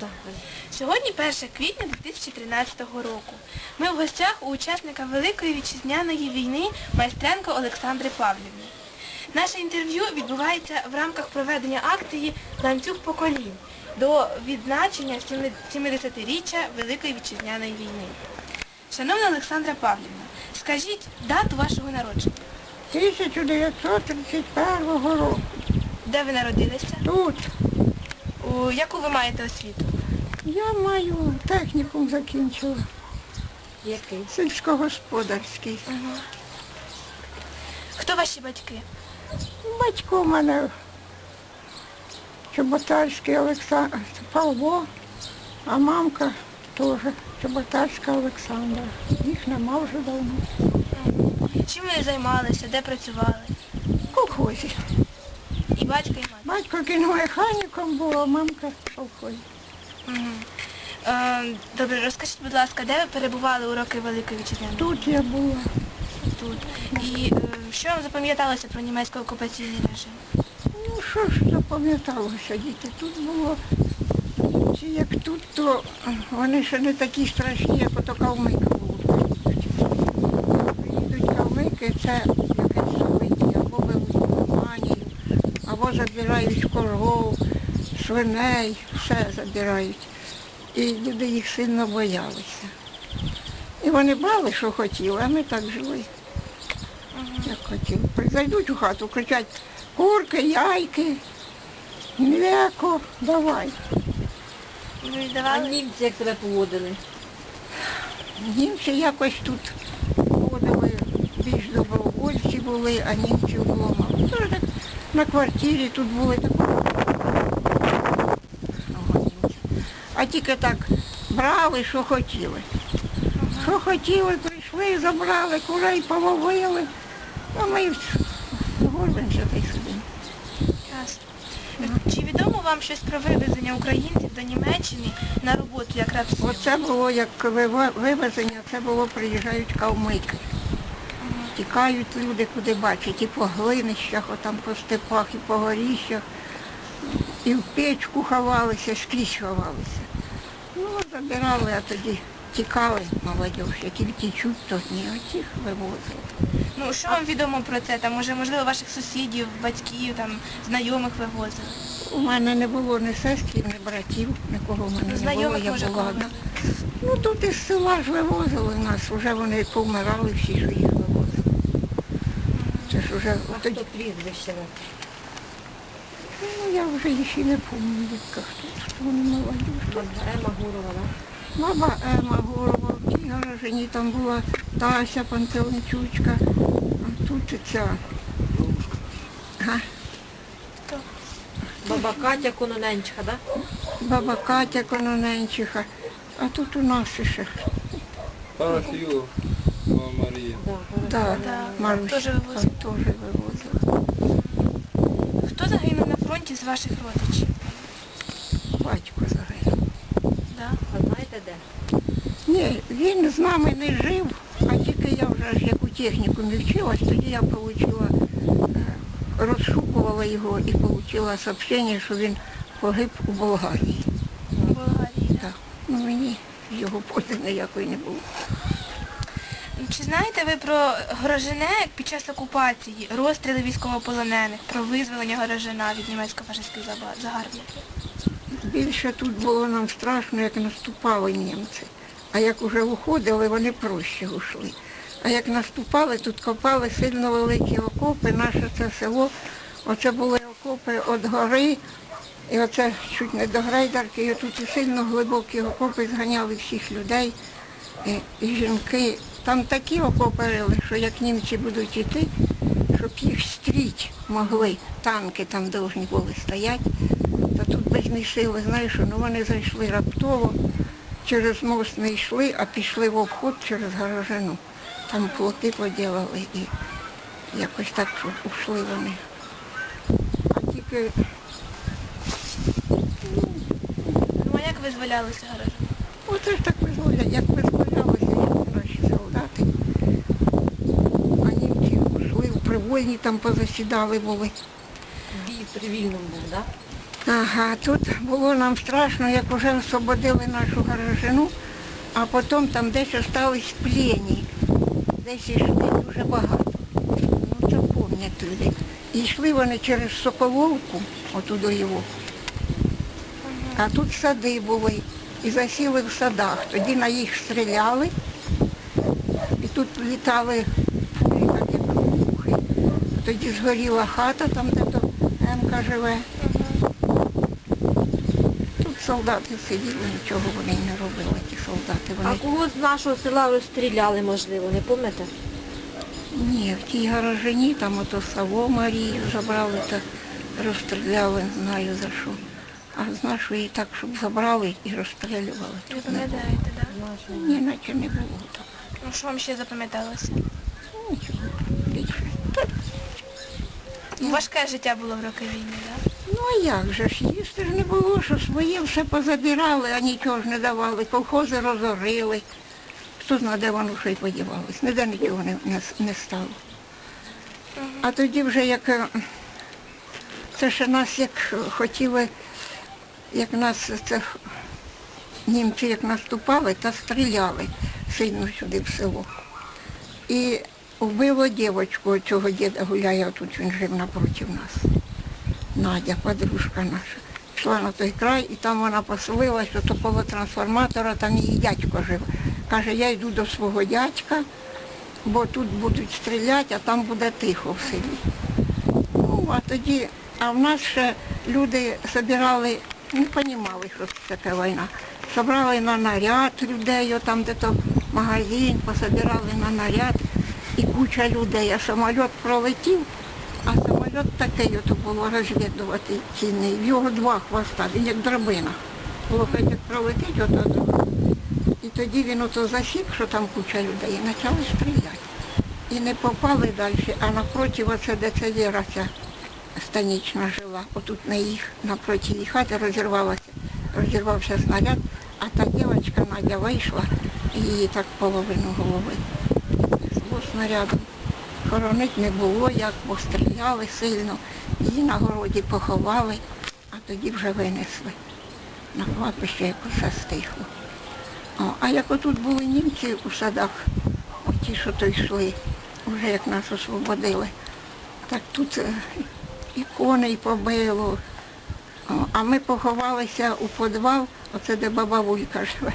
Да. Сьогодні 1 квітня 2013 року. Ми в гостях у учасника Великої вітчизняної війни майстренко Олександри Павлівни. Наше інтерв'ю відбувається в рамках проведення акції Ланцюг поколінь до відзначення 70-річчя Великої вітчизняної війни. Шановна Олександра Павлівна, скажіть дату вашого народження. 1931 року. Де ви народилися? Тут яку ви маєте освіту? я маю технікум закінчила. Який? Сільськогосподарський. Хто ваші батьки? Батько в мене Чоботарський Олександр Павло, а мамка теж Чоботарська Олександра. Їх нема вже давно. Чим ви займалися, де працювали? В колхозі. І батько, і мати. Батько кіномеханіком був, а мамка в Е, Добре, розкажіть, будь ласка, де ви перебували у роки Великої Вітчизняної? Тут я була. Тут. І е, що вам запам'яталося про німецький окупаційний режим? Ну що ж запам'яталося, діти? Тут було, чи як тут, то вони ще не такі страшні, як ото кавмика було. Їдуть кавмики, це або забирають коров, свиней, все забирають. І люди їх сильно боялися. І вони брали, що хотіли, а ми так жили, як хотіли. Зайдуть у хату, кричать курки, яйки, млеко, давай. І А німці як себе поводили? Німці якось тут ходили, більш добровольці були, а німців було мало. Тож так на квартирі тут були. А тільки так брали, що хотіли. Що хотіли, прийшли, забрали, курей половили. А ми горбимося та й сидимо. Чи відомо вам щось про вивезення українців до Німеччини на роботу як рабські? Оце було як вивезення, це було приїжджають кавмики. Тікають люди, куди бачать, і по глинищах, отам по степах, і по горіщах, і в печку ховалися, скрізь ховалися. Ну, забирали, а тоді тікали молодь, які втічуть, то ні, а тих вивозили. Ну, що вам відомо про це? Там, може, можливо, ваших сусідів, батьків, там, знайомих вивозили? У мене не було ні сестрів, ні братів, нікого в мене не було, Знайомих, я може, була кого? одна. Ну тут із села ж вивозили нас, вже вони повмирали всі, що їх Вже А тоді, хто прізвище? ну я вже їх і не пам'ятаю, як хто, хто вони молоді. Ема Гурова, да? Баба Ема Горова, в тій гаражині там була Тася Пантеличучка, а тут ця. Га, Баба Катя Кононенчиха, да? баба Катя Кононенчиха, а тут у нас ще. Парафію, Мама Марія. Да, Маруся теж вивозили. теж вивозила. Хто загинув на фронті з ваших родичів? Батько загинув. Да? А знаєте де? Ні, він з нами не жив, а тільки я вже ж як у технікумі вчилась, тоді я отримала, розшукувала його і отримала сообщення, що він погиб у Болгарії. У Болгарії. Да? Так. Ну мені його поти ніякої не було. Чи знаєте ви про Горожине під час окупації, розстріли військовополонених, про визволення Горожина від німецько-фашистських загарбників? Більше тут було нам страшно, як наступали німці. А як уже уходили, вони проще ушли. А як наступали, тут копали сильно великі окопи, наше це село, оце були окопи від гори, і оце чуть не до грейдерки, і тут сильно глибокі окопи зганяли всіх людей і, і жінки. Там такі окопи що як німці будуть йти, щоб їх стріть могли, танки там повинні були стояти, то тут без них сили, знаєш, ну вони зайшли раптово, через мост не йшли, а пішли в обход через гаражину. Там плоти поділили і якось так, що ушли вони. А тільки Ну а як визволялися Горожин? оце ж так визволялися, як визволялися як наші солдати. А німці ушли, там позасідали були. Бій при вільному був, да? Ага, тут було нам страшно, як вже освободили нашу гаражину, а потім там десь остались плені. Десь йшли дуже багато. Ну, це пам'ять люди. І йшли вони через Соколовку, оту до його. А тут сади були. І засіли в садах. Тоді на їх стріляли. І тут літали фурі, так як мухи. Тоді згоріла хата, там де то Емка живе. Тут солдати сиділи, нічого вони не робили, ті солдати. А кого з нашого села розстріляли, можливо, не пам'ятаєте? Ні, в тій гаражині, там ото Саво Марію забрали та розстріляли, не знаю за що. А з нашої так, щоб забрали і розстрілювали. Тут не було. пам'ятаєте, так? Ні, наче не було так. Ну що вам ще запам'яталося? Нічого більше. Та, Важке життя було в роки війни, так? Ну а як же ж, їсти ж не було, що своє все позабирали, а нічого ж не давали. Колхози розорили. Хто знає, де воно що й подівалось. Ніде нічого не, не, не стало. А тоді вже як е, це ще нас як хотіли, як нас це німці як наступали та стріляли сильно сюди в село. І вбило дівочку, цього діда гуляє, тут він жив напроти нас. Надя, подружка наша. Пішла на той край і там вона поселилася, то коло трансформатора, там її дядько жив. Каже, я йду до свого дядька, бо тут будуть стріляти, а там буде тихо в селі. Ну, а тоді, а в нас ще люди збирали, не розуміли, що це таке війна. Собрали на наряд людей, там де то магазин, пособирали на наряд і куча людей. А самоліт пролетів, а самоліт такий ото було розвідувати цінний. В його два хвоста, він як драбина. Було хоч як пролетить ото. І тоді він ото засік, що там куча людей, і почали стріляти. І не попали далі, а напроти оце, де ця Віра ця станічна жила. Отут на їх, напроти її хати розірвалася, розірвався снаряд, а та дівчинка Надя вийшла і її так половину голови. Снарядом. Хоронить не було, як постріляли сильно, її на городі поховали, а тоді вже винесли. На кладбище як усе стихло. О, а як отут були німці у садах, ті, що то йшли, вже як нас освободили, так тут е, і коней побило. О, а ми поховалися у підвал, оце де баба Вулька живе.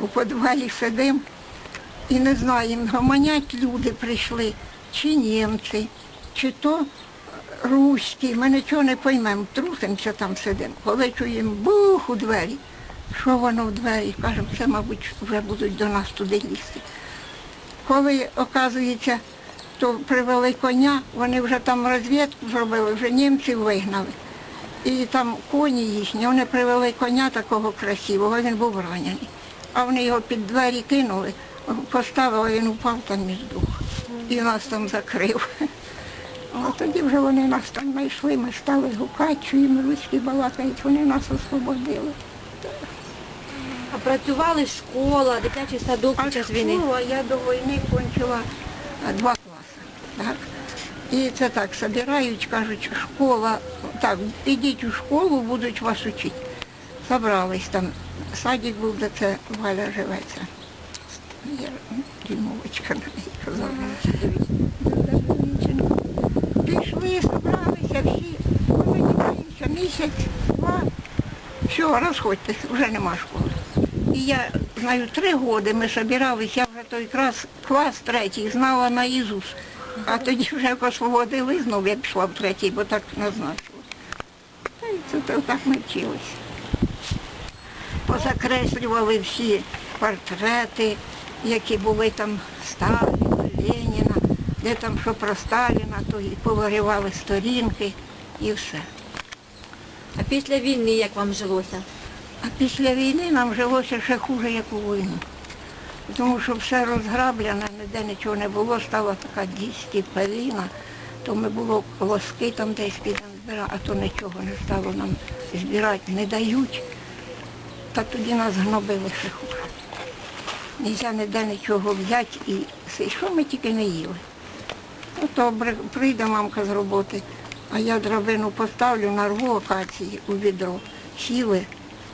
У підвалі сидимо і не знаємо, гомонять люди прийшли, чи німці, чи то руські. Ми нічого не поймемо, трусимося там сидимо. Коли чуємо бух у двері, що воно в двері, кажемо, це, мабуть, вже будуть до нас туди лізти. Коли, оказується, то привели коня, вони вже там розвідку зробили, вже німців вигнали. І там коні їхні, вони привели коня такого красивого, він був ранений. А вони його під двері кинули, поставили, він упав там між двох. І нас там закрив. А тоді вже вони нас там знайшли, ми стали гукати, чуємо руські балакають, вони нас освободили. А працювали школа, дитячий садок під час війни. школа я до війни кончила два класи. Так? І це так, собирають, кажуть, школа, так, підіть у школу, будуть вас учити. Собрались там, садик був, де це Валя живеться. Я дімовочка на неї казала. Пішли, собралися всі, повинімаємося місяць, два. Все, розходьтесь, вже нема школи. І я знаю, три роки ми збиралися, я вже той клас, клас третій знала на Ізус. А тоді вже як освободили, знову я пішла в третій, бо так назначили. Та й це то так ми вчилися. Позакреслювали всі портрети, які були там Сталіна, Леніна, де там що про Сталіна, то і повиривали сторінки і все. А після війни як вам жилося? А після війни нам жилося ще хуже, як у війну. Тому що все розграблене, ніде нічого не було, стала така дійська пеліна, то ми було лоски там десь підемо збирати, а то нічого не стало нам збирати, не дають. Та тоді нас гнобили ще хуже. Нельзя ніде нічого взяти і що ми тільки не їли. Ото бри- прийде мамка з роботи, А я драбину поставлю, нарву акації у відро. Сіли,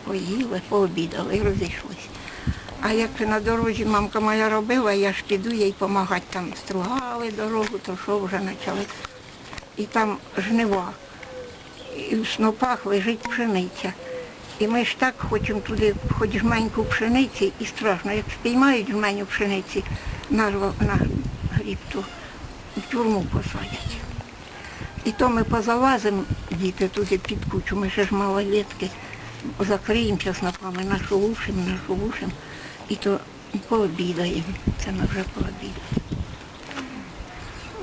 поїли, пообідали і розійшлися. А як на дорозі мамка моя робила, я ж піду їй допомагати. Там стругали дорогу, то що вже почали. І там жнива. І в снопах лежить пшениця. І ми ж так хочемо туди, хоч жменьку пшениці, і страшно, як спіймають жменю пшениці на, на гріб, то в тюрму посадять. І то ми позалазимо, діти туди під кучу, ми ще ж малолетки, закриємося снопами, нашолушимо, нашолушимо, і то пообідаємо. Це ми вже пообідаємо.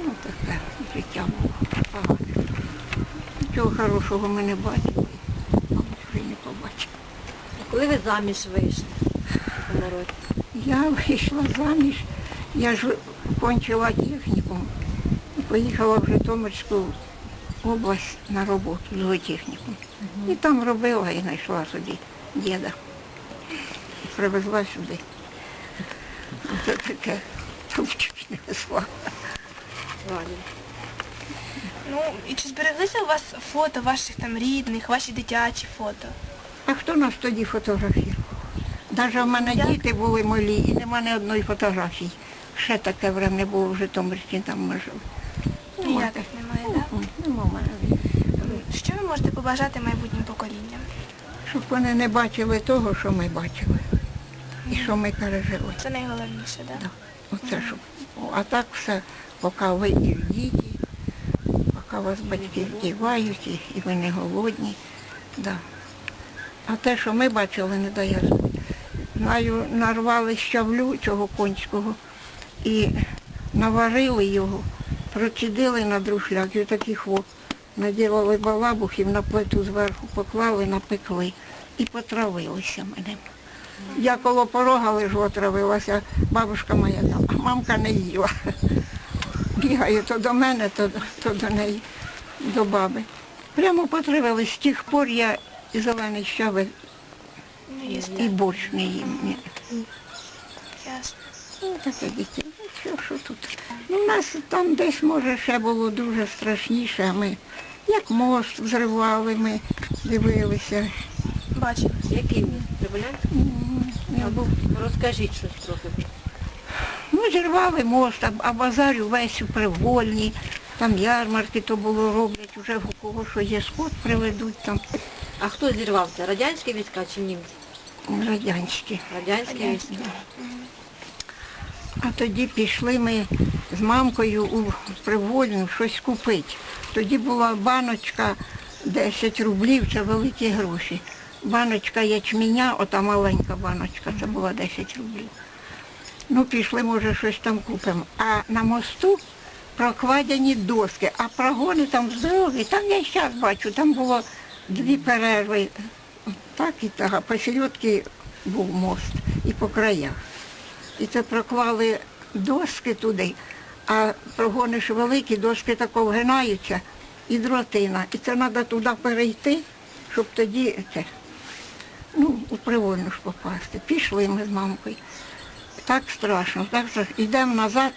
Ну, таке життя було. Нічого хорошого ми не мабуть, А коли ви заміж вийшли? Я вийшла заміж, я ж кончила технікум, поїхала в Житомирську область на роботу, зоотехніку. І там робила і знайшла собі діда. І привезла сюди. Це таке тупчик не везла. Ну, і чи збереглися у вас фото ваших там рідних, ваші дитячі фото? А хто нас тоді фотографував? Навіть в мене Як? діти були малі і нема ні одної фотографії. Ще таке время не було в Житомирській, там ми жили. Ніяких немає, так? Нема в мене. Що ви можете побажати майбутнім поколінням? Щоб вони не бачили того, що ми бачили. І що ми пережили. Це найголовніше, так? Да. Оце щоб. А так все, поки ви і в діті, поки вас батьки вдівають, і, і ви не голодні. Да. А те, що ми бачили, не дає. Знаю, нарвали щавлю цього конського і наварили його, процідили на друшляк, і такий хвост. Наділили балабухів на плиту зверху, поклали, напекли і потравилися мене. Я коло порога лежу, отравилася, бабушка моя там, а мамка не їла. Бігає то до мене, то, то до неї, до баби. Прямо потравились. З тих пор я і зелений щавель, Ну, і борщ не їм. Ні. Ну, таке дітей. Ну, що, що тут? Ну, у нас там десь, може, ще було дуже страшніше, а ми, як мост взривали, ми дивилися. Бачила. Який він? Я був Розкажіть щось трохи. Ну, зірвали мост, а, а базар увесь у привольні, там ярмарки то було роблять, вже у кого що є скот приведуть там А хто зірвався? Радянські війська чи німці? радянські. Радянські війська. А тоді пішли ми з мамкою у привольну щось купити. Тоді була баночка 10 рублів, це великі гроші. Баночка ячменя, ота маленька баночка, це була 10 рублів. Ну, пішли, може, щось там купимо. А на мосту прокладені доски, а прогони там здорові, там я зараз бачу, там було дві перерви. Так і так, а посередки був мост і по краях. І це проклали доски туди, а прогони ж великі, доски тако вгинаються і дротина. І це треба туди перейти, щоб тоді це, ну, у привольну ж попасти. Пішли ми з мамкою. Так страшно. Так що йдемо назад,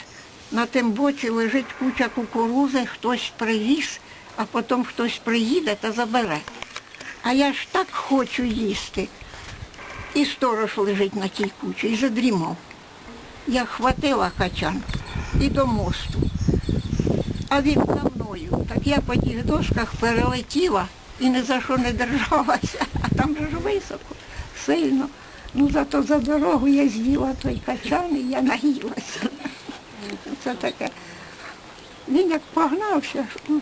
на тим боці лежить куча кукурузи, хтось привіз, а потім хтось приїде та забере. А я ж так хочу їсти. І сторож лежить на тій кучі і задрімав. Я хватила качан і до мосту. А він за мною. Так я по тих дошках перелетіла і ні за що не держалася. А там же ж високо, сильно. Ну зато за дорогу я з'їла той качан і я наїлася. Це таке. Він як погнався, ну,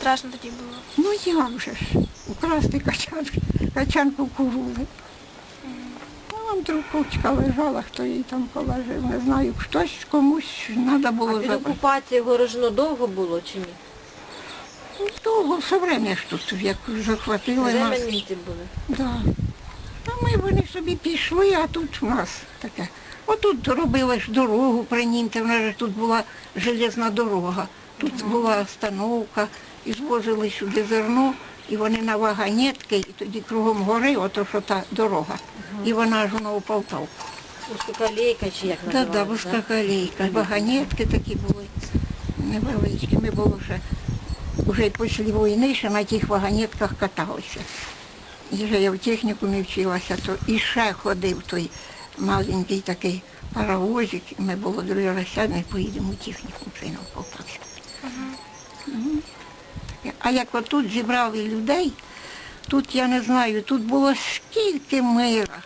Страшно тоді було. ну як же ж, украсти качан, качан кукурузи. Ну, там трупочка лежала, хто її там положив, не знаю, хтось комусь треба А було під забрати. окупацією Горожно довго було чи ні? Ну, довго все время ж тут, як захватили нас. німці були. Да. А ми вони собі пішли, а тут у нас таке. Отут робили ж дорогу при німцях, в нас же тут була железна дорога. Тут була остановка, і звозили сюди зерно, і вони на вагонетки, і тоді кругом гори, ото що та дорога. І вона ж воно у Полтавку. Узкоколейка чи як Так, да, називається? вузька колейка. Такі були невеличкі. Ми було ще вже після війни ще на тих вагонетках каталися. І вже я в технікумі вчилася, то і ще ходив той маленький такий паровозик, ми було другий раз сядемо і поїдемо у технікум. Мгм. Таке. А як отут зібрали людей, тут я не знаю, тут було скільки мира.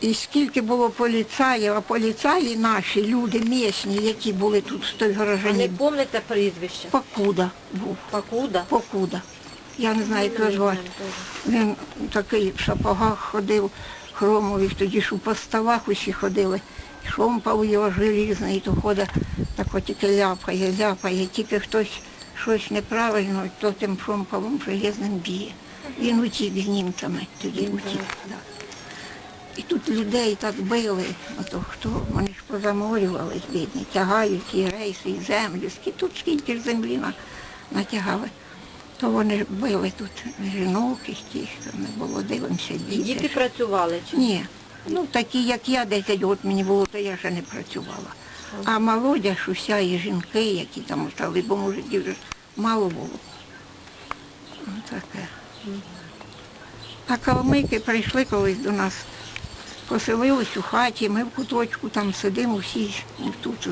І скільки було поліцаїв, а поліцаї наші, люди місні, які були тут в той А не горожані, пам'ятаєте прізвище? Покуда був. Покуда? Покуда. Я не знаю, як його звати. Він такий в сапогах ходив, хромових, тоді ж у поставах усі ходили. Шомпав його желізний, то ходить, так от тільки ляпає, ляпає, тільки хтось щось неправильно, то тим шомпавом железним б'є. Він утік з німцями, тоді утік. Да. І тут людей так били, ото хто, вони ж позаморювались, бідні, тягають ці рейси, і землю, скільки тут скільки ж землі на- натягали. То вони ж били тут жінок і тих, що не було, дивимося, діти. діти працювали? чи? Ні. Ну такі, як я, 10 років мені було, то я ще не працювала. А молодя ж уся і жінки, які там стали, бо мужиків вже мало було. Ну, таке. А калмики прийшли колись до нас, поселились у хаті, ми в куточку там сидимо всі тут